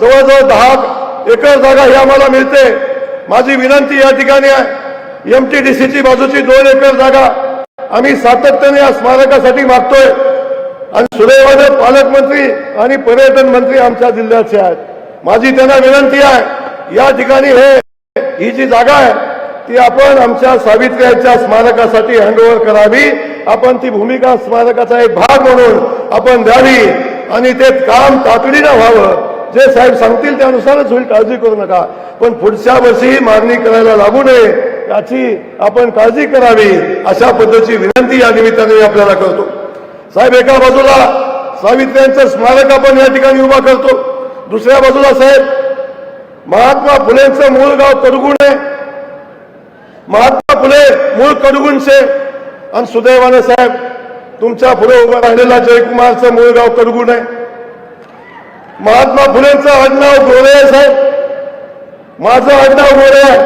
जवळजवळ दहा एकर जागा ही आम्हाला मिळते. माझी विनंती या ठिकाणी आहे. एम टी डी सीची बाजूची दोन एकर जागा आम्ही सातत्याने या स्मारकासाठी मागतोय. आणि सुदैवाने पालकमंत्री आणि पर्यटन मंत्री आमच्या जिल्ह्याचे आहेत. माझी त्यांना विनंती आहे या ठिकाणी हे ही जी जागा आहे ती आपण आमच्या सावित्र्याच्या स्मारकासाठी हँडओव्हर करावी. आपण ती भूमिका स्मारकाचा एक भाग म्हणून आपण द्यावी. आणि ते काम तातडीनं व्हावं. जे साहेब सांगतील त्यानुसारच होईल काळजी करू नका. पण पुढच्या वर्षी मागणी करायला लागू नये याची आपण काळजी करावी अशा पद्धतीची विनंती या निमित्ताने मी आपल्याला करतो. साहेब एका बाजूला सावित्र्यांचं स्मारक आपण या ठिकाणी उभा करतो. दुसऱ्या बाजूला साहेब महात्मा फुलेंचं मूळ गाव कडगुण आहे. महात्मा फुले मूळ कडगुणचे. आणि सुदैवाने साहेब तुमच्यापुढे उभं राहिलेला जयकुमारचं मूळ गाव कडगुण आहे. महात्मा फुलेंचं आडनाव गोरे आहे साहेब. माझं आडनाव गोरे आहे.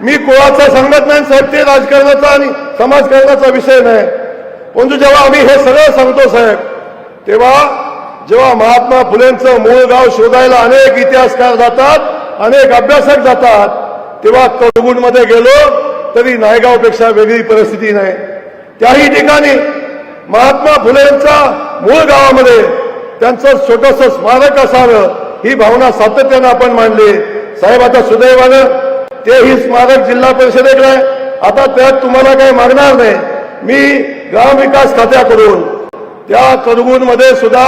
मी कोणाचा सांगत नाही साहेब. ते राजकारणाचा आणि समाजकारणाचा विषय नाही. परंतु जेव्हा आम्ही हे सगळं सांगतो साहेब तेव्हा जेव्हा महात्मा फुलेंचं मूळ गाव शोधायला अनेक इतिहासकार जातात अनेक अभ्यासक जातात तेव्हा कडगुणमध्ये गेलो तरी नायगावपेक्षा वेगळी परिस्थिती नाही. त्याही ठिकाणी महात्मा फुलेंचा मूळ गावामध्ये त्यांचं छोटस स्मारक असावं ही भावना सातत्यानं आपण मांडली. साहेब आता सुदैवानं तेही स्मारक जिल्हा परिषदेकडे आहे. आता त्यात तुम्हाला काही मागणार नाही. मी ग्रामविकास खात्याकडून त्या कडगूनमध्ये सुद्धा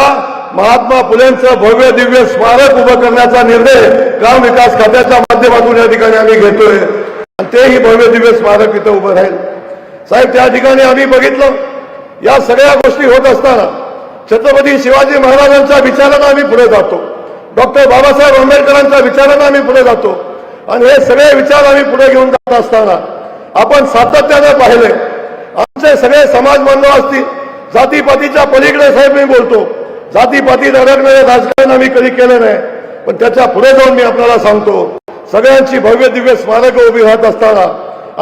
महात्मा फुलेंचं भव्य दिव्य स्मारक उभं करण्याचा निर्णय ग्रामविकास खात्याच्या माध्यमातून या ठिकाणी आम्ही घेतोय. आणि तेही भव्य दिव्य स्मारक इथं उभं राहील. साहेब त्या ठिकाणी आम्ही बघितलं. या सगळ्या गोष्टी होत असताना छत्रपती शिवाजी महाराजांच्या विचारानं आम्ही पुढे जातो. डॉक्टर बाबासाहेब आंबेडकरांच्या विचारानं आम्ही पुढे जातो. आणि हे सगळे विचार आम्ही पुढे घेऊन जात असताना आपण सातत्यानं पाहिले. आमचे सगळे समाज बांधव असतील जातीपातीच्या पलीकडे साहेब मी बोलतो. जातीपातीत अडकणारे राजकारण आम्ही कधी केलं नाही. पण त्याच्या पुढे जाऊन मी आपल्याला सांगतो सगळ्यांची भव्य दिव्य स्मारकं उभी राहत असताना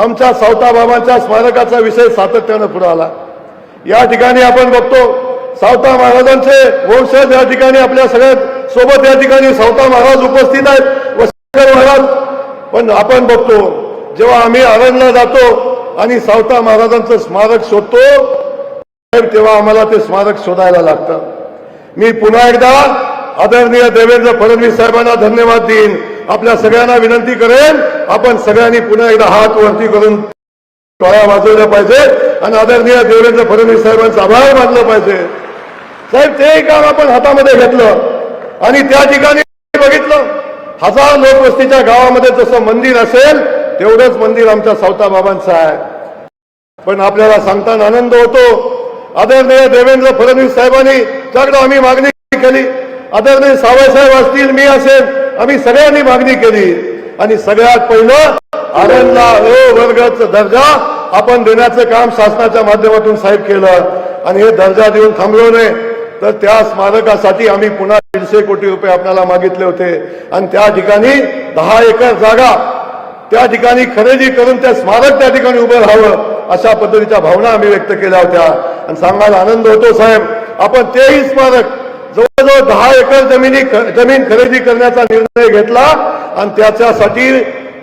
आमच्या सावताबाबांच्या स्मारकाचा विषय सातत्यानं पुढे आला. या ठिकाणी आपण बघतो सावता महाराजांचे वंशज या ठिकाणी आपल्या सगळ्यात सोबत या ठिकाणी सावता महाराज उपस्थित आहेत. वसंतराव महाराज. पण आपण बघतो जेव्हा आम्ही आरणला जातो आणि सावता महाराजांचं स्मारक शोधतो तेव्हा आम्हाला ते स्मारक शोधायला लागतं. मी पुन्हा एकदा आदरणीय देवेंद्र फडणवीस साहेबांना धन्यवाद देईन. आपल्या सगळ्यांना विनंती करेन आपण सगळ्यांनी पुन्हा एकदा हात वरती करून टोळ्या वाजवल्या पाहिजे आणि आदरणीय देवेंद्र फडणवीस साहेबांचा आभार मानलं पाहिजे साहेब तेही काम आपण हातामध्ये घेतलं आणि त्या ठिकाणी बघितलं. हजार लोकवस्तीच्या गावामध्ये जसं मंदिर असेल तेवढंच मंदिर आमच्या सावता बाबांचं आहे. पण आपल्याला सांगताना आनंद होतो. आदरणीय देवेंद्र फडणवीस साहेबांनी त्याकडे आम्ही मागणी केली. आदरणीय सावळसाहेब असतील मी असेल आम्ही सगळ्यांनी मागणी केली. आणि सगळ्यात पहिलं आरणला अ वर्गाचा दर्जा आपण देण्याचं काम शासनाच्या माध्यमातून साहेब केलं. आणि हे दर्जा देऊन थांबलो नाही. तर त्या स्मारकासाठी आम्ही पुन्हा दीडशे कोटी रुपये आपल्याला मागितले होते. आणि त्या ठिकाणी दहा एकर जागा त्या ठिकाणी खरेदी करून त्या स्मारक त्या ठिकाणी उभं राहावं अशा पद्धतीच्या भावना आम्ही व्यक्त केल्या होत्या. आणि सांगायला आनंद होतो साहेब आपण तेही स्मारक जवळजवळ दहा एकर जमिनी जमीन खरेदी करण्याचा निर्णय घेतला आणि त्याच्यासाठी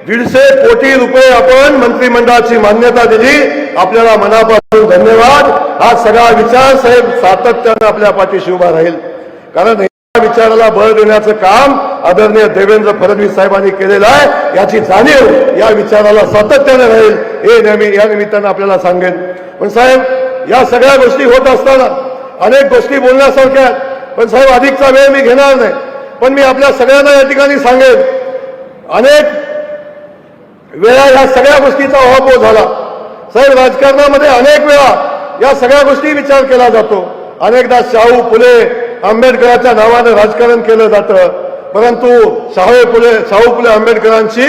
दीडशे कोटी रुपये आपण मंत्रिमंडळाची मान्यता दिली. आपल्याला मनापासून धन्यवाद. हा सगळा विचार साहेब सातत्यानं आपल्या पाठीशी उभा राहील. कारण या विचाराला बळ देण्याचं काम आदरणीय देवेंद्र फडणवीस साहेबांनी केलेलं आहे. याची जाणीव या विचाराला सातत्याने राहील. हे नेहमी या निमित्तानं आपल्याला सांगेन. पण साहेब या सगळ्या गोष्टी होत असताना अनेक गोष्टी बोलण्यासारख्या पण साहेब अधिकचा वेळ मी घेणार नाही. पण मी आपल्या सगळ्यांना या ठिकाणी सांगेन. अनेक वेळा या सगळ्या गोष्टीचा अभाव झाला. साहेब राजकारणामध्ये अनेक वेळा या सगळ्या गोष्टी विचार केला जातो. अनेकदा शाहू फुले आंबेडकरांच्या नावानं राजकारण केलं जातं. परंतु शाहू फुले शाहू फुले आंबेडकरांची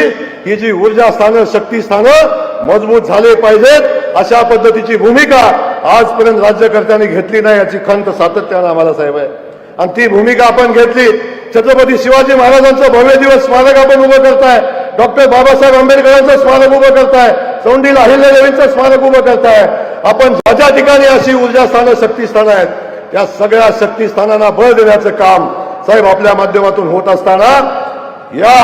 ही जी ऊर्जा स्थानं शक्ती स्थानं मजबूत झाले पाहिजेत अशा पद्धतीची भूमिका आजपर्यंत राज्यकर्त्यांनी घेतली नाही याची खंत सातत्यानं आम्हाला साहेब आहे. आणि ती भूमिका आपण घेतली. छत्रपती शिवाजी महाराजांचं भव्य दिवस स्मारक आपण उभं करताय. डॉक्टर बाबासाहेब आंबेडकरांचं स्मारक उभं करताय. सौंडील अहिल्यादेवींचं स्मारक उभं करताय. आपण ज्या ज्या ठिकाणी अशी ऊर्जा स्थानं शक्तीस्थानं आहेत त्या सगळ्या शक्तीस्थानांना बळ देण्याचं काम साहेब आपल्या माध्यमातून होत असताना या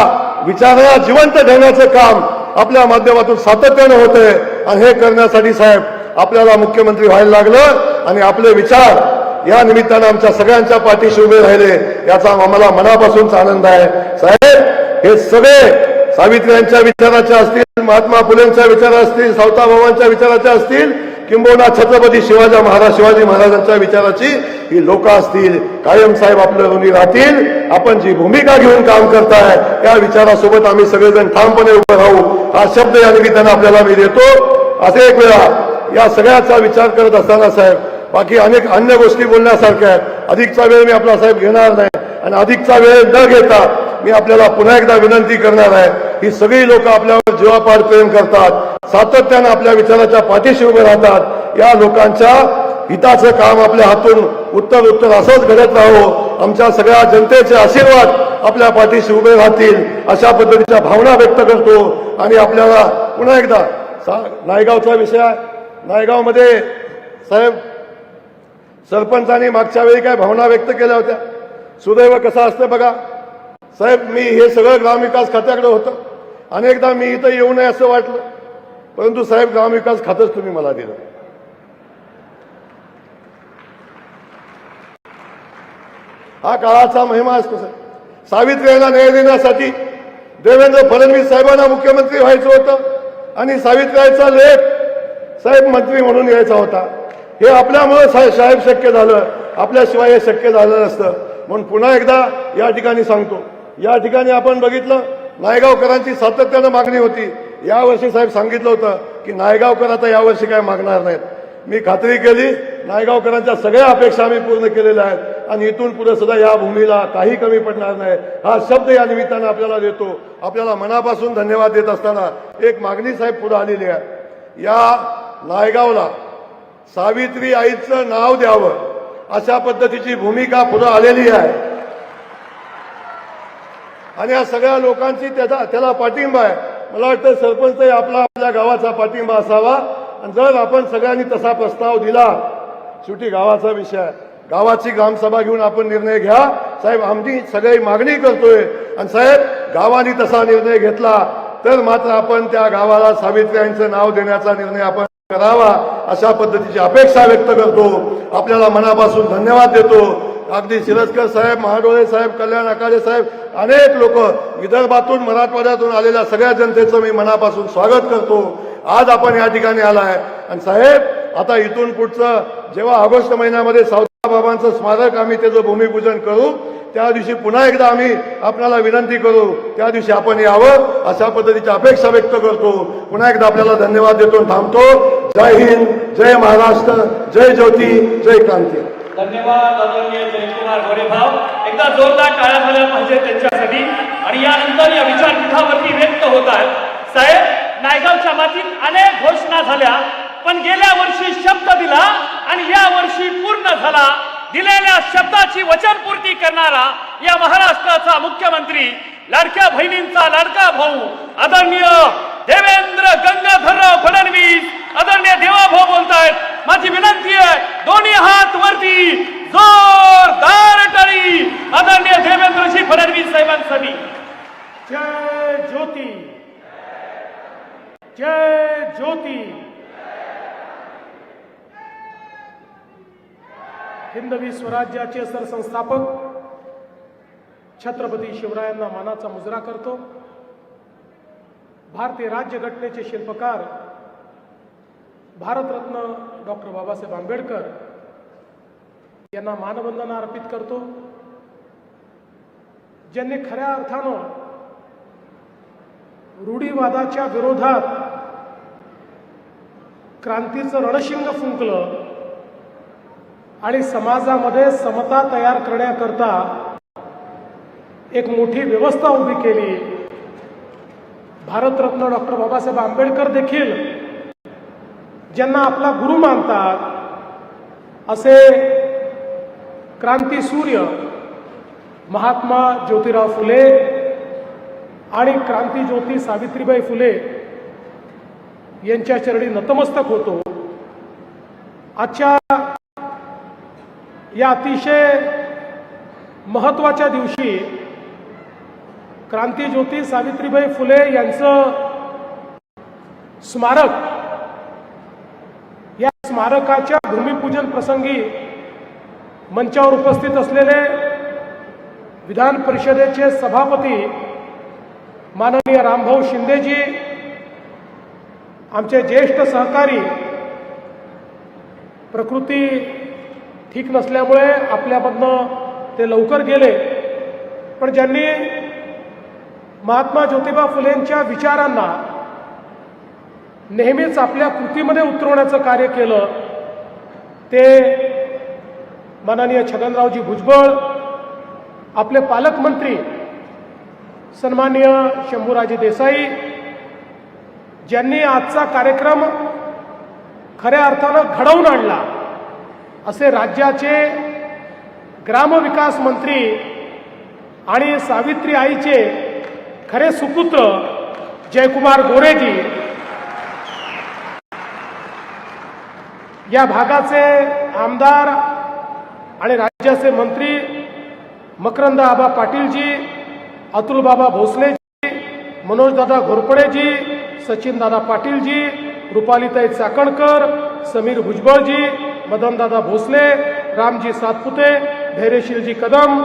विचाराला जिवंत ठेवण्याचं काम आपल्या माध्यमातून सातत्यानं होतंय. आणि हे करण्यासाठी साहेब आपल्याला मुख्यमंत्री व्हायला लागलं. आणि आपले विचार या निमित्तानं आमच्या सगळ्यांच्या पाठीशी उभे राहिले. याचा आम्हाला मनापासूनच आनंद आहे. साहेब हे सगळे सावित्र्यांच्या विचाराच्या असतील महात्मा फुलेंच्या विचार असतील सावताबाबांच्या विचाराच्या असतील किंबहुना छत्रपती शिवाजी महाराज शिवाजी महाराजांच्या विचाराची ही लोक असतील कायम साहेब आपल्या ऋणी राहतील. आपण जी भूमिका घेऊन काम करताय त्या विचारासोबत आम्ही सगळेजण ठामपणे उभं राहू. हा शब्द या निमित्तानं आपल्याला मी देतो. असे एक वेळा या सगळ्याचा विचार करत असताना साहेब बाकी अनेक अन्य गोष्टी बोलण्यासारख्या आहेत. अधिकचा वेळ मी आपला साहेब घेणार नाही. आणि अधिकचा वेळ न घेता मी आपल्याला पुन्हा एकदा विनंती करणार आहे ही सगळी लोक आपल्यावर जीवापाड प्रेम करतात सातत्यानं आपल्या विचाराच्या पाठीशी उभे राहतात या लोकांच्या हिताचं काम आपल्या हातून उत्तर उत्तर असंच घडत राहो आमच्या सगळ्या जनतेचे आशीर्वाद आपल्या पाठीशी उभे राहतील अशा पद्धतीच्या भावना व्यक्त करतो आणि आपल्याला पुन्हा एकदा सा- नायगावचा विषय नायगावमध्ये साहेब सरपंचांनी मागच्या वेळी काय भावना व्यक्त केल्या होत्या? सुदैव कसं असतं बघा? साहेब मी हे सगळं ग्रामविकास खात्याकडे होतं. अनेकदा मी इथं येऊ नये असं वाटलं. परंतु साहेब ग्रामविकास खातंच तुम्ही मला दिलं. हा काळाचा महिमा असतो साहेब. सावित्री यांना न्याय देण्यासाठी देवेंद्र फडणवीस साहेबांना मुख्यमंत्री व्हायचं होतं आणि सावित्रीचा लेख साहेब मंत्री म्हणून यायचा होता. हे आपल्यामुळं साहेब साहेब शक्य झालं. आपल्याशिवाय हे शक्य झालं नसतं. म्हणून पुन्हा एकदा या ठिकाणी सांगतो. या ठिकाणी आपण बघितलं नायगावकरांची सातत्यानं मागणी होती. यावर्षी साहेब सांगितलं होतं की नायगावकर आता यावर्षी काय मागणार नाहीत. मी खात्री केली नायगावकरांच्या सगळ्या अपेक्षा आम्ही पूर्ण केलेल्या आहेत आणि इथून पुढे सुद्धा या भूमीला काही कमी पडणार नाही. हा शब्द या निमित्तानं आपल्याला देतो. आपल्याला मनापासून धन्यवाद देत असताना एक मागणी साहेब पुढे आलेली आहे. या नायगावला सावित्री आईचं नाव द्यावं अशा पद्धतीची भूमिका पुढे आलेली आहे. आणि या सगळ्या लोकांची त्याचा त्याला पाठिंबा आहे. मला वाटतं सरपंचही आपला आपल्या गावाचा पाठिंबा असावा. आणि जर आपण सगळ्यांनी तसा प्रस्ताव दिला शेवटी गावाचा विषय आहे. गावाची ग्रामसभा घेऊन आपण निर्णय घ्या. साहेब आमची सगळी मागणी करतोय. आणि साहेब गावाने तसा निर्णय घेतला तर मात्र आपण त्या गावाला सावित्र्यांचं नाव देण्याचा निर्णय आपण करावा अशा पद्धतीची अपेक्षा व्यक्त करतो. आपल्याला मनापासून धन्यवाद देतो. अगदी सिरस्कर साहेब महाडोळे साहेब कल्याण आकारे साहेब अनेक लोक विदर्भातून मराठवाड्यातून आलेल्या सगळ्या जनतेचं मी मनापासून स्वागत करतो. आज आपण या ठिकाणी आलाय. आणि साहेब आता इथून पुढचं जेव्हा ऑगस्ट महिन्यामध्ये सावताबाबांचं स्मारक आम्ही त्याचं भूमिपूजन करू त्या दिवशी पुन्हा एकदा आम्ही आपल्याला विनंती करू त्या दिवशी आपण यावं अशा पद्धतीची अपेक्षा व्यक्त करतो. पुन्हा एकदा आपल्याला धन्यवाद देतो थांबतो. जय हिंद जय महाराष्ट्र जय ज्योती जय क्रांती. धन्यवाद आदरणीय जयकुमार गोरेभाव एकदा जोरदार टाळ्या झाल्या पाहिजे त्यांच्यासाठी. आणि यानंतर या विचारपीठावरती व्यक्त होत आहेत. साहेब नायगावच्या मातीत अनेक घोषणा झाल्या पण गेल्या वर्षी शब्द दिला आणि या वर्षी पूर्ण झाला. दिलेल्या शब्दाची वचनपूर्ती करणारा या महाराष्ट्राचा मुख्यमंत्री लाडक्या बहिणींचा लाडका भाऊ आदरणीय देवेंद्र गंगाधरराव फडणवीस आदरणीय देवाभाऊ बोलतायत. माझी विनंती आहे दोन्ही हात वरती जोरदार टाळी. आदरणीय देवेंद्रजी फडणवीस साहेबांसाठी जय ज्योती. जय ज्योती. हिंदवी स्वराज्याचे सरसंस्थापक छत्रपती शिवरायांना मानाचा मुजरा करतो. भारतीय राज्यघटनेचे शिल्पकार भारतरत्न डॉक्टर बाबासाहेब आंबेडकर यांना मानवंदना अर्पित करतो ज्यांनी खऱ्या अर्थानं रूढीवादाच्या विरोधात क्रांतीचं रणशिंग फुंकलं आणि समाजामध्ये समता तयार करण्याकरता एक मोठी व्यवस्था उभी केली. भारतरत्न डॉक्टर बाबासाहेब आंबेडकर देखील ज्यांना आपला गुरु मानतात असे क्रांती सूर्य महात्मा ज्योतिराव फुले आणि क्रांती ज्योती सावित्रीबाई फुले यांच्या चरणी नतमस्तक होतो. आजच्या या अतिशय महत्त्वाच्या दिवशी क्रांतीज्योती सावित्रीबाई फुले यांचं स्मारक. या स्मारकाच्या भूमिपूजन प्रसंगी मंचावर उपस्थित असलेले विधान परिषदेचे सभापती माननीय रामभाऊ शिंदेजी आमचे ज्येष्ठ सहकारी प्रकृती ठीक नसल्यामुळे आपल्यामधनं ते लवकर गेले. पण ज्यांनी महात्मा ज्योतिबा फुलेंच्या विचारांना नेहमीच आपल्या कृतीमध्ये उतरवण्याचं कार्य केलं. ते माननीय छगनरावजी भुजबळ आपले पालकमंत्री सन्माननीय शंभूराजे देसाई ज्यांनी आजचा कार्यक्रम खऱ्या अर्थानं घडवून आणला असे राज्याचे ग्रामविकास मंत्री आणि सावित्री आईचे खरे सुपुत्र जयकुमार गोरेजी या भागाचे आमदार आणि राज्याचे मंत्री मकरंद आबा पाटीलजी अतुल बाबा भोसलेजी मनोजदादा घोरपडेजी सचिनदादा पाटीलजी रुपालीताई चाकणकर समीर भुजबळजी मदनदादा भोसले रामजी सातपुते धैर्यशीलजी कदम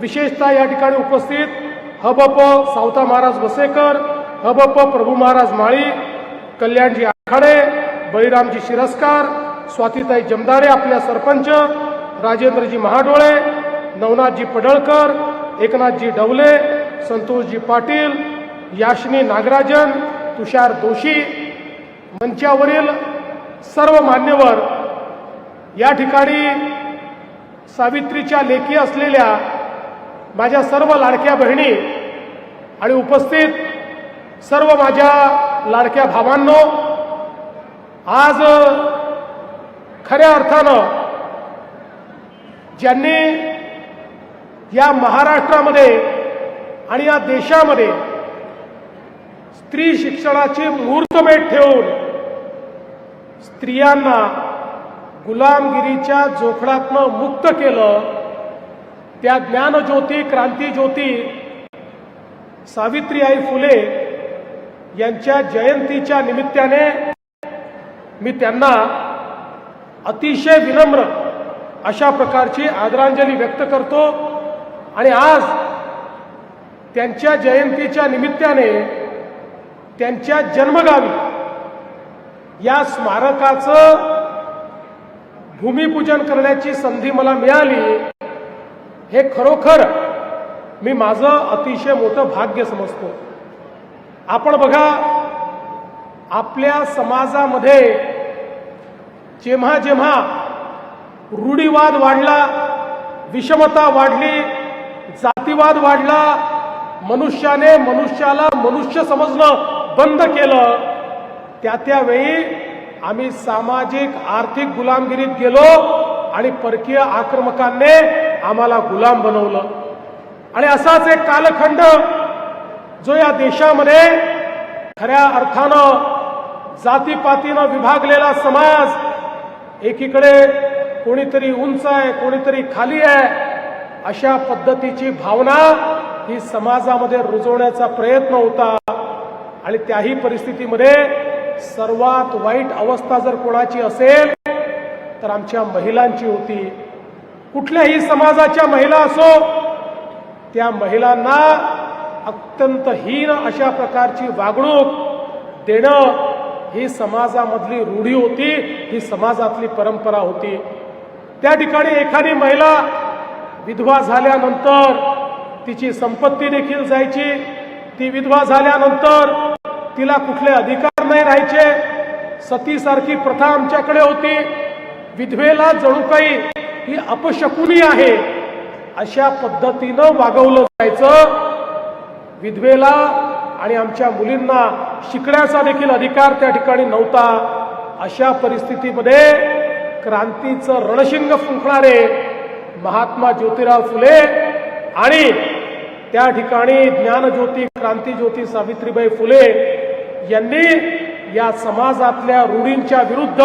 विशेषतः या ठिकाणी उपस्थित हबप सावता महाराज वसेकर हबप प्रभू महाराज माळी कल्याणजी आखाडे बळीरामजी शिरस्कार स्वातीताई जमदारे आपल्या सरपंच राजेंद्रजी महाडोळे नवनाथजी पडळकर एकनाथजी डवले संतोषजी पाटील याशिनी नागराजन तुषार दोशी मंचावरील सर्व मान्यवर या ठिकाणी सावित्रीच्या लेखी असलेल्या माझ्या सर्व लाडक्या बहिणी आणि उपस्थित सर्व माझ्या लाडक्या भावांनो आज खऱ्या अर्थानं ज्यांनी या महाराष्ट्रामध्ये आणि या देशामध्ये स्त्री शिक्षणाची मुहूर्तमेढ ठेवून स्त्रियांना गुलामगिरीच्या जोखडातनं मुक्त केलं त्या ज्ञानज्योती क्रांतीज्योती सावित्रीबाई फुले यांच्या जयंतीच्या निमित्ताने मी त्यांना अतिशय विनम्र अशा प्रकारची आदरांजली व्यक्त करतो. आणि आज त्यांच्या जयंतीच्या निमित्ताने त्यांच्या जन्मगावी या स्मारकाचं भूमिपूजन करण्याची संधी मला मिळाली. हे खरोखर मी माझं अतिशय मोठं भाग्य समजतो. आपण बघा आपल्या समाजामध्ये जेव्हा जेव्हा रूढीवाद वाढला विषमता वाढली जातीवाद वाढला मनुष्याने मनुष्याला मनुष्य समजणं बंद केलं त्या त्यावेळी आम्ही सामाजिक आर्थिक गुलामगिरीत गेलो आणि परकीय आक्रमकांनी आम्हाला गुलाम बनवलं. आणि असाच एक कालखंड जो या देशामध्ये खऱ्या अर्थानं जातीपातीनं विभागलेला समाज एकीकडे कोणीतरी उंच आहे कोणीतरी खाली आहे अशा पद्धतीची भावना ही समाजामध्ये रुजवण्याचा प्रयत्न होता. आणि त्याही परिस्थितीमध्ये सर्वात वाईट अवस्था जर कोणाची असेल तर आमच्या महिलांची होती. कुठल्याही समाजाच्या महिला असो त्या महिलांना अत्यंत हीन अशा प्रकारची वागणूक देणं ही समाजामधली रूढी होती ही समाजातली परंपरा होती. त्या ठिकाणी एखादी महिला विधवा झाल्यानंतर तिची संपत्ती देखील जायची. ती विधवा झाल्यानंतर तिला कुठले अधिकार नाही राहायचे. सतीसारखी प्रथा आमच्याकडे होती. विधवेला जणू काही ही अपशकुनी आहे. अशा पद्धतीनं वागवलं जायचं. विधवेला आणि आमच्या मुलींना शिकण्याचा देखील अधिकार त्या ठिकाणी नव्हता. अशा परिस्थितीमध्ये क्रांतीचं रणशिंग फुंकणारे महात्मा ज्योतिराव फुले आणि त्या ठिकाणी ज्ञानज्योती क्रांतीज्योती सावित्रीबाई फुले यांनी या समाजातल्या रूढींच्या विरुद्ध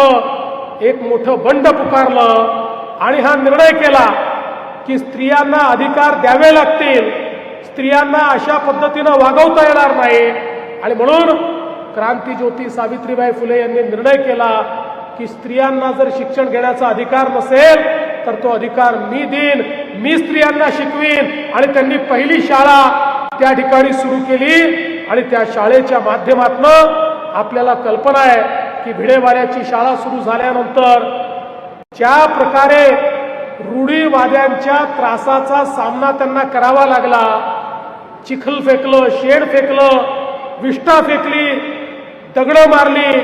एक मोठं बंड पुकारलं आणि हा निर्णय केला की स्त्रियांना अधिकार द्यावे लागतील. स्त्रियांना अशा पद्धतीनं वागवता येणार नाही. आणि म्हणून क्रांतीज्योती सावित्रीबाई फुले यांनी निर्णय केला की स्त्रियांना जर शिक्षण घेण्याचा अधिकार नसेल तर तो अधिकार मी देईन मी स्त्रियांना शिकवीन. आणि त्यांनी पहिली शाळा त्या ठिकाणी सुरू केली आणि त्या शाळेच्या माध्यमातून आपल्याला कल्पना आहे की भिडेवाड्याची शाळा सुरू झाल्यानंतर ज्या प्रकारे रूढीवाद्यांच्या त्रासाचा सामना त्यांना करावा लागला चिखल फेकलं शेड फेकलं विष्ठा फेकली दगडं मारली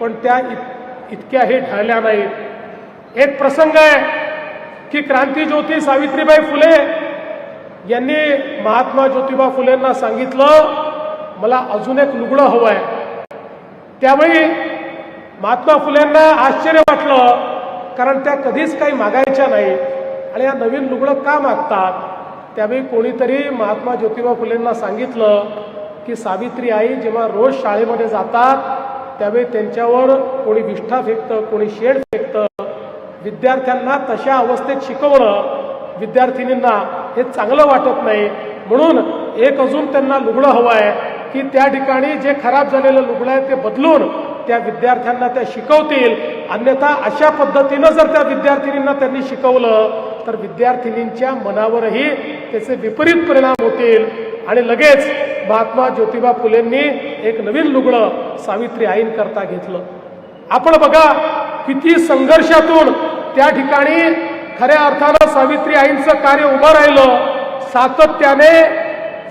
पण त्या इत इतक्याही ठरल्या नाहीत. एक प्रसंग आहे की क्रांती ज्योती सावित्रीबाई फुले यांनी महात्मा ज्योतिबा फुलेंना सांगितलं मला अजून एक लुगडं हवं आहे त्यावेळी महात्मा फुलेंना आश्चर्य वाटलं कारण त्या कधीच काही मागायच्या नाही. आणि या नवीन लुगडं का मागतात? त्यावेळी कोणीतरी महात्मा ज्योतिबा फुलेंना सांगितलं की सावित्री आई जेव्हा रोज शाळेमध्ये जातात त्यावेळी त्यांच्यावर कोणी विष्ठा फेकतं कोणी शेड फेकतं. विद्यार्थ्यांना तशा अवस्थेत शिकवणं विद्यार्थिनींना हे चांगलं वाटत नाही. म्हणून एक अजून त्यांना लुगडं हवं आहे की त्या ठिकाणी जे खराब झालेलं लुगडं आहे ते बदलून त्या विद्यार्थ्यांना त्या शिकवतील. अन्यथा अशा पद्धतीनं जर त्या विद्यार्थिनींना त्यांनी शिकवलं तर विद्यार्थिनींच्या मनावरही त्याचे विपरीत परिणाम होतील. आणि लगेच महात्मा ज्योतिबा फुलेंनी एक नवीन लुगडं सावित्री आईंकरता घेतलं. आपण बघा किती संघर्षातून त्या ठिकाणी खऱ्या अर्थानं सावित्री आईंचं कार्य उभं राहिलं. सातत्याने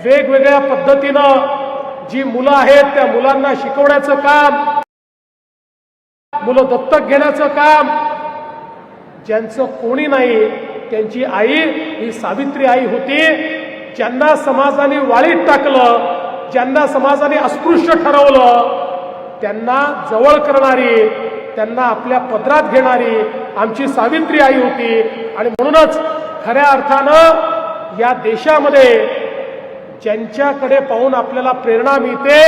वेगवेगळ्या पद्धतीनं जी मुलं आहेत त्या मुलांना शिकवण्याचं काम मुलं दत्तक घेण्याचं काम. ज्यांचं कोणी नाही त्यांची आई ही सावित्री आई होती ज्यांना समाजाने वाळीत टाकलं ज्यांना समाजाने अस्पृश्य ठरवलं त्यांना जवळ करणारी त्यांना आपल्या पदरात घेणारी आमची सावित्री आई होती. आणि म्हणूनच खऱ्या अर्थानं या देशामध्ये ज्यांच्याकडे पाहून आपल्याला प्रेरणा मिळते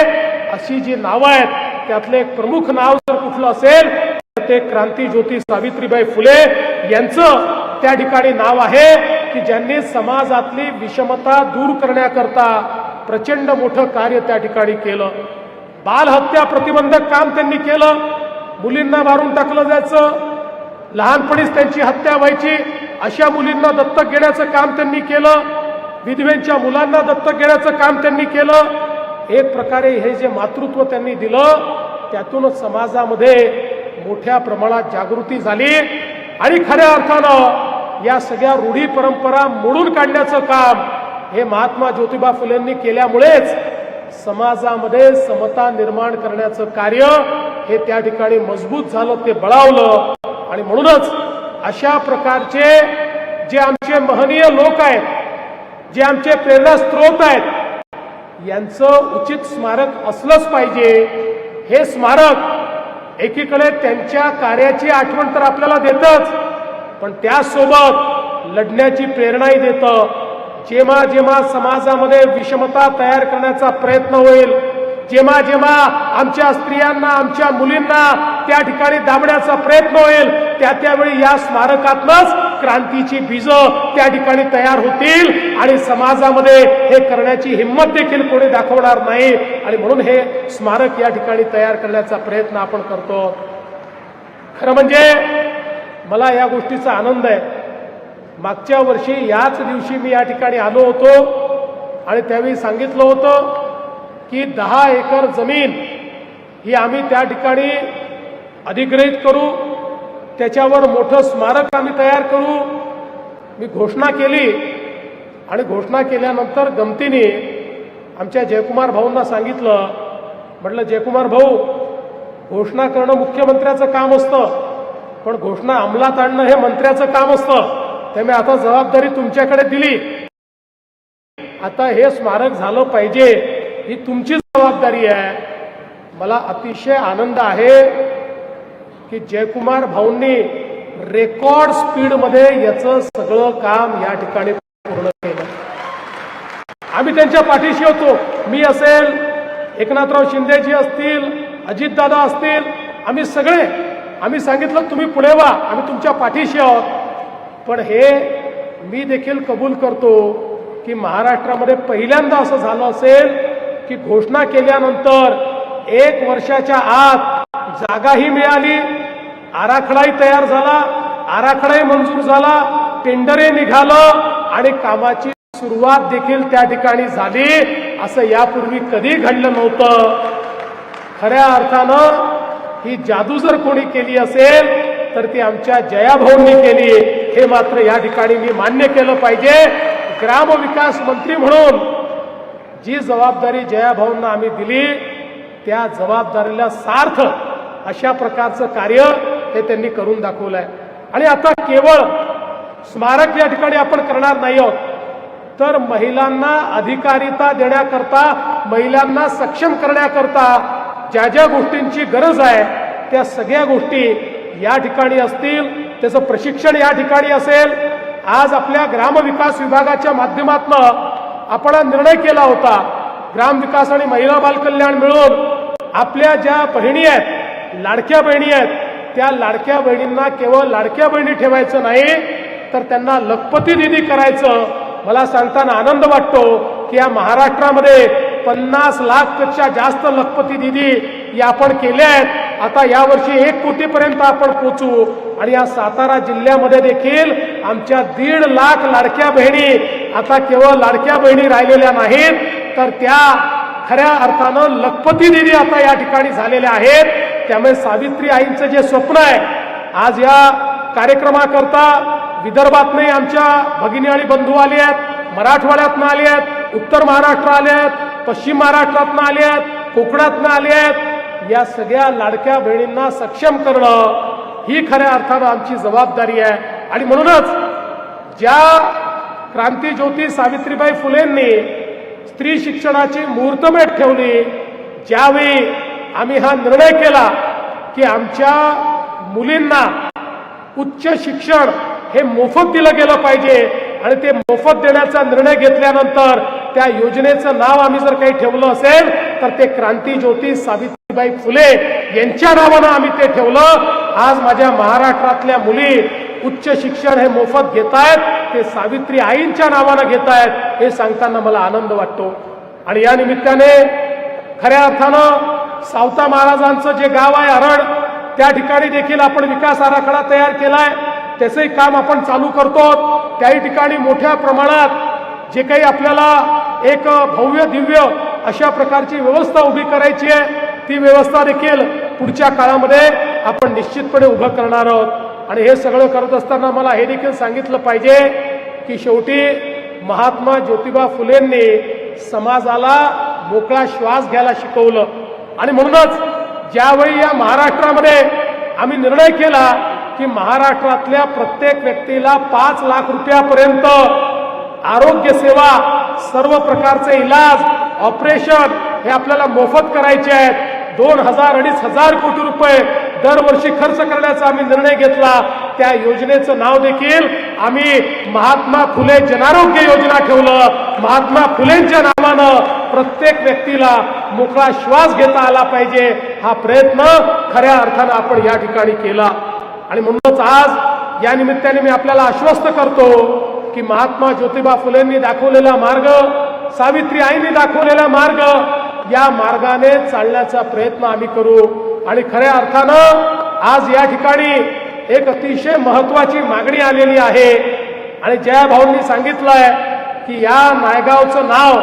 अशी जी नावं आहेत त्यातलं एक प्रमुख नाव जर कुठलं असेल तर ते क्रांती ज्योती सावित्रीबाई फुले यांचं त्या ठिकाणी नाव आहे की ज्यांनी समाजातली विषमता दूर करण्याकरता प्रचंड मोठं कार्य त्या ठिकाणी केलं. बालहत्या प्रतिबंधक काम त्यांनी केलं मुलींना मारून टाकलं जायचं लहानपणीच त्यांची हत्या व्हायची अशा मुलींना दत्तक घेण्याचं काम त्यांनी केलं विधवेंच्या मुलांना दत्तक घेण्याचं काम त्यांनी केलं एक प्रकारे हे जे मातृत्व त्यांनी दिलं त्यातूनच समाजामध्ये मोठ्या प्रमाणात जागृती झाली. आणि खऱ्या अर्थानं या सगळ्या रूढी परंपरा मोडून काढण्याचं काम हे महात्मा ज्योतिबा फुलेंनी केल्यामुळेच समाजामध्ये समता निर्माण करण्याचं कार्य हे त्या ठिकाणी मजबूत झालं ते बळावलं. आणि म्हणूनच अशा प्रकारचे जे आमचे महनीय लोक आहेत जे आमचे प्रेरणास्त्रोत आहेत यांचं उचित स्मारक असलंच पाहिजे. हे स्मारक एकीकडे त्यांच्या कार्याची आठवण तर आपल्याला देतच पण त्यासोबत लढण्याची प्रेरणाही देतं. जेव्हा जेव्हा समाजामध्ये विषमता तयार करण्याचा प्रयत्न होईल जेव्हा जेव्हा आमच्या स्त्रियांना आमच्या मुलींना त्या ठिकाणी दाबण्याचा प्रयत्न होईल त्या त्यावेळी या स्मारकातनंच क्रांतीची बीज त्या ठिकाणी तयार होतील आणि समाजामध्ये हे करण्याची हिंमत देखील कोणी दाखवणार नाही. आणि म्हणून हे स्मारक या ठिकाणी तयार करण्याचा प्रयत्न आपण करतो. खरं म्हणजे मला या गोष्टीचा आनंद आहे. मागच्या वर्षी याच दिवशी मी या ठिकाणी आलो होतो आणि त्यावेळी सांगितलं होतं की दहा एकर जमीन ही आम्ही त्या ठिकाणी अधिग्रहित करू. त्याच्यावर मोठं स्मारक आम्ही तयार करू. मी घोषणा केली. आणि घोषणा केल्यानंतर गमतीने आमच्या जयकुमार भाऊंना सांगितलं. म्हटलं जयकुमार भाऊ घोषणा करणं मुख्यमंत्र्याचं काम असतं. पण घोषणा अंमलात आणणं हे मंत्र्याचं काम असतं. त्यामुळे आता जबाबदारी तुमच्याकडे दिली. आता हे स्मारक झालं पाहिजे ही तुमची जबाबदारी आहे. मला अतिशय आनंद आहे. की जयकुमार भाऊंनी रेकॉर्ड स्पीडमध्ये याचं सगळं काम या ठिकाणी पूर्ण केलं. आम्ही त्यांच्या पाठीशी होतो. मी असेल एकनाथराव शिंदेजी असतील अजितदादा असतील आम्ही सगळे. आम्ही सांगितलं तुम्ही पुढे व्हा. आम्ही तुमच्या पाठीशी आहोत. पण हे मी देखील कबूल करतो की महाराष्ट्रामध्ये पहिल्यांदा असं झालं असेल की घोषणा केल्यानंतर एक वर्षाच्या आत जागाही मिळाली. आराखडाही तयार झाला आराखडाही मंजूर झाला टेंडरही निघालं आणि कामाची सुरुवात देखील त्या ठिकाणी झाली. असं यापूर्वी कधी घडलं नव्हतं. खऱ्या अर्थानं ही जादू जर कोणी केली असेल तर ती आमच्या जयाभाऊंनी केली. हे मात्र या ठिकाणी मी मान्य केलं पाहिजे. ग्रामविकास मंत्री म्हणून जी जबाबदारी जयाभाऊंना आम्ही दिली त्या जबाबदारीला सार्थ अशा प्रकारचं कार्य हे त्यांनी करून दाखवलं आहे आणि आता केवळ स्मारक या ठिकाणी आपण करणार नाही आहोत. तर महिलांना अधिकारिता देण्याकरता महिलांना सक्षम करण्याकरता ज्या ज्या गोष्टींची गरज आहे त्या सगळ्या गोष्टी या ठिकाणी असतील. त्याचं प्रशिक्षण या ठिकाणी असेल. आज आपल्या ग्रामविकास विभागाच्या माध्यमातून आपण निर्णय केला होता. ग्रामविकास आणि महिला बालकल्याण मिळून आपल्या ज्या बहिणी आहेत लाडक्या बहिणी आहेत त्या लाडक्या बहिणींना केवळ लाडक्या बहिणी ठेवायचं नाही तर त्यांना लखपती दिदी करायचं. मला सांगताना आनंद वाटतो की या महाराष्ट्रामध्ये पन्नास लाखपेक्षा जास्त लखपती दिदी या आपण केल्या आहेत. आता यावर्षी एक कोटीपर्यंत आपण पोचू. आणि या सातारा जिल्ह्यामध्ये देखील आमच्या दीड लाख लाडक्या बहिणी आता केवळ लाडक्या बहिणी राहिलेल्या नाहीत तर त्या खऱ्या अर्थानं लखपती दिदी आता या ठिकाणी झालेल्या आहेत. त्यामुळे सावित्री आईंचं जे स्वप्न आहे आज या कार्यक्रमाकरता विदर्भातनंही आमच्या भगिनी आणि बंधू आले आहेत मराठवाड्यातनं आले आहेत उत्तर महाराष्ट्र आले आहेत पश्चिम महाराष्ट्रातनं आले आहेत कोकणातनं आले आहेत. या सगळ्या लाडक्या बहिणींना सक्षम करणं ही खऱ्या अर्थानं आमची जबाबदारी आहे. आणि म्हणूनच ज्या क्रांतीज्योती सावित्रीबाई फुलेंनी स्त्री शिक्षणाची मुहूर्तमेट ठेवली ज्यावेळी आम्ही हा निर्णय केला की आमच्या मुलींना उच्च शिक्षण हे मोफत दिलं गेलं पाहिजे आणि ते मोफत देण्याचा निर्णय घेतल्यानंतर त्या योजनेचं नाव आम्ही जर काही ठेवलं असेल तर ते क्रांती ज्योती सावित्रीबाई फुले यांच्या नावानं आम्ही ते ठेवलं. आज माझ्या महाराष्ट्रातल्या मुली उच्च शिक्षण हे मोफत घेतायत ते सावित्री आईंच्या नावानं घेतायत हे सांगताना मला आनंद वाटतो. आणि या निमित्ताने खऱ्या अर्थानं सावता महाराजांचं जे गाव आहे अरड त्या ठिकाणी देखील आपण विकास आराखडा तयार केलाय. त्याचंही काम आपण चालू करतो. त्याही ठिकाणी मोठ्या प्रमाणात जे काही आपल्याला एक भव्य दिव्य अशा प्रकारची व्यवस्था उभी करायची आहे ती व्यवस्था देखील पुढच्या काळामध्ये आपण निश्चितपणे उभं करणार आहोत. आणि हे सगळं करत असताना मला हे देखील सांगितलं पाहिजे की शेवटी महात्मा ज्योतिबा फुलेंनी समाजाला मोकळा श्वास घ्यायला शिकवलं. आणि म्हणूनच ज्यावेळी या महाराष्ट्रामध्ये आम्ही निर्णय केला की महाराष्ट्रातल्या प्रत्येक व्यक्तीला पाच लाख रुपयापर्यंत आरोग्य सेवा सर्व प्रकारचे इलाज ऑपरेशन हे आपल्याला मोफत करायचे आहेत. दोन हजार अडीच हजार कोटी रुपये दरवर्षी खर्च करण्याचा आम्ही निर्णय घेतला. त्या योजनेचं नाव देखील आम्ही महात्मा फुले जनारोग्य योजना ठेवलं. महात्मा फुलेंच्या नावानं प्रत्येक व्यक्तीला मोकळा श्वास घेता आला पाहिजे. हा प्रयत्न खऱ्या अर्थानं आपण या ठिकाणी केला. आणि म्हणूनच आज या निमित्ताने मी आपल्याला आश्वस्त करतो की महात्मा ज्योतिबा फुलेंनी दाखवलेला मार्ग सावित्री आईनी दाखवलेला मार्ग या मार्गाने चालण्याचा प्रयत्न आम्ही करू. आणि खऱ्या अर्थानं आज या ठिकाणी एक अतिशय महत्वाची मागणी आलेली आहे. आणि जया भाऊंनी सांगितलंय की या नायगावचं नाव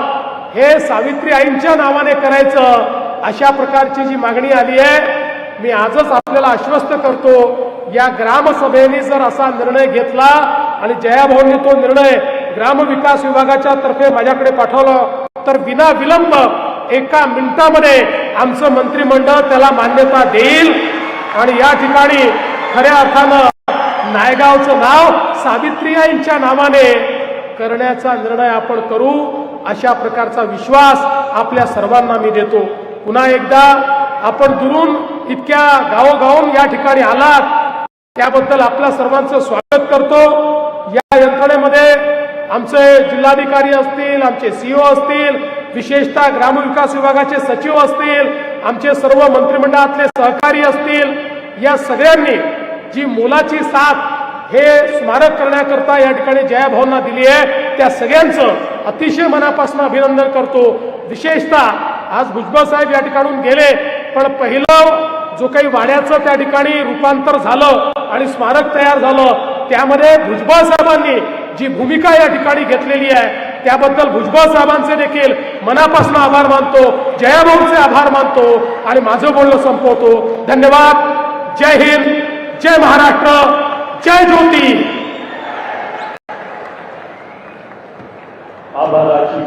हे सावित्री आईंच्या नावाने करायचं अशा प्रकारची जी मागणी आली आहे मी आजच आपल्याला आश्वस्त करतो या ग्रामसभेने जर असा निर्णय घेतला आणि जयाभाऊंनी तो निर्णय ग्रामविकास विभागाच्या तर्फे माझ्याकडे पाठवला तर विना विलंब एका मिनिटामध्ये आमचं मंत्रिमंडळ त्याला मान्यता देईल. आणि या ठिकाणी खऱ्या अर्थानं नायगावचं नाव सावित्रीयांच्या नावाने करण्याचा निर्णय आपण करू. अशा प्रकारचा विश्वास आपल्या सर्वांना मी देतो. पुन्हा एकदा आपण दुरून इतक्या गावोगावून या ठिकाणी आलात त्याबद्दल आपल्या सर्वांचं स्वागत करतो. या यंत्रणेमध्ये आमचे जिल्हाधिकारी असतील आमचे सीओ असतील विशेषतः ग्रामविकास विभागाचे सचिव असतील आमचे सर्व मंत्रिमंडळातले सहकारी असतील या सगळ्यांनी जी मोलाची साथ हे स्मारक करण्याकरता या ठिकाणी जयाभावना दिली आहे. त्या सगळ्यांचं अतिशय मनापासून अभिनंदन करतो. विशेषतः आज भुजबळ साहेब या ठिकाणून गेले पण पहिलं जो काही वाड्याचं त्या ठिकाणी रूपांतर झालं आणि स्मारक तयार झालं त्यामध्ये भुजबळ साहेबांनी जी भूमिका या ठिकाणी घेतलेली आहे त्याबद्दल भुजबळ साहेबांचे देखील मनापासून आभार मानतो. जयाभाऊचे आभार मानतो आणि माझं बोलणं संपवतो. धन्यवाद. जय हिंद. जय महाराष्ट्र. जय ज्योती आभाराची